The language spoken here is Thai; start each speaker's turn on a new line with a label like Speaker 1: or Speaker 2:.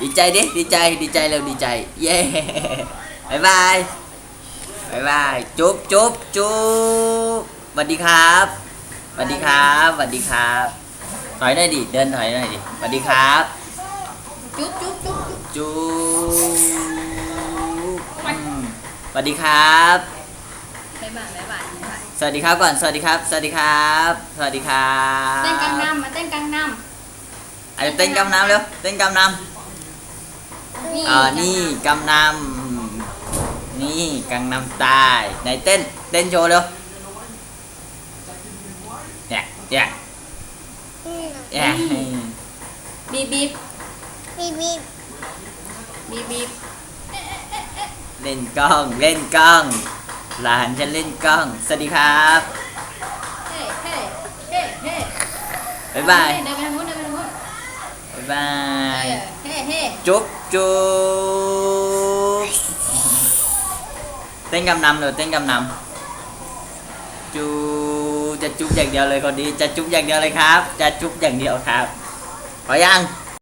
Speaker 1: ดีใจดิดีใจดีใจเร็วดีใจ เย้บายบายบายบายจุ๊บจุ๊บจุ๊บสวัสดีครับสวัสดีครับสวัสดีครับถอยหน่อยดิเดินถอยหน่อยดิสวัสดีครับ
Speaker 2: จุ๊บจุ๊บจุ๊บจุ๊บ
Speaker 1: จุ๊บอืมสวัสดีครับ
Speaker 2: บ๊ายบายบ๊ายบายบ๊ายบาย
Speaker 1: สวัสดีครับก่อนสวัสดีครับ สวัสดีครับ สวัสดีครับ
Speaker 2: เต้นกังนำมาเต้นกังน
Speaker 1: อะเต้นกำน้ำเร็วเต้นกำน้ำำอ่านี่กำนำนี่กังนำใตายไหนเต้น เต้นโชว์เร็วเนี่ยเนี่ยเนี่ย
Speaker 2: บีบบีบ
Speaker 3: บีบี
Speaker 2: บีบบีบ
Speaker 1: เล่นกล้องเล่นกล้องหลานฉันเล่นกล้อง สวัสดีครับ
Speaker 2: เฮ้เฮ้เฮ้เฮ้
Speaker 1: บ๊ายบาย
Speaker 2: เดินไปทางนู้นเดินไปทางนู้น
Speaker 1: บ๊ายบาย
Speaker 2: เฮ้
Speaker 1: จุ๊บจุ๊บเต้นกำนำเดี๋ยวเต้นกำนำจูจะจุ๊บอย่างเดียวเลยคนนี้จะจุ๊บอย่างเดียวเลยครับ จะจุ๊บอย่างเดียวครับพอยัง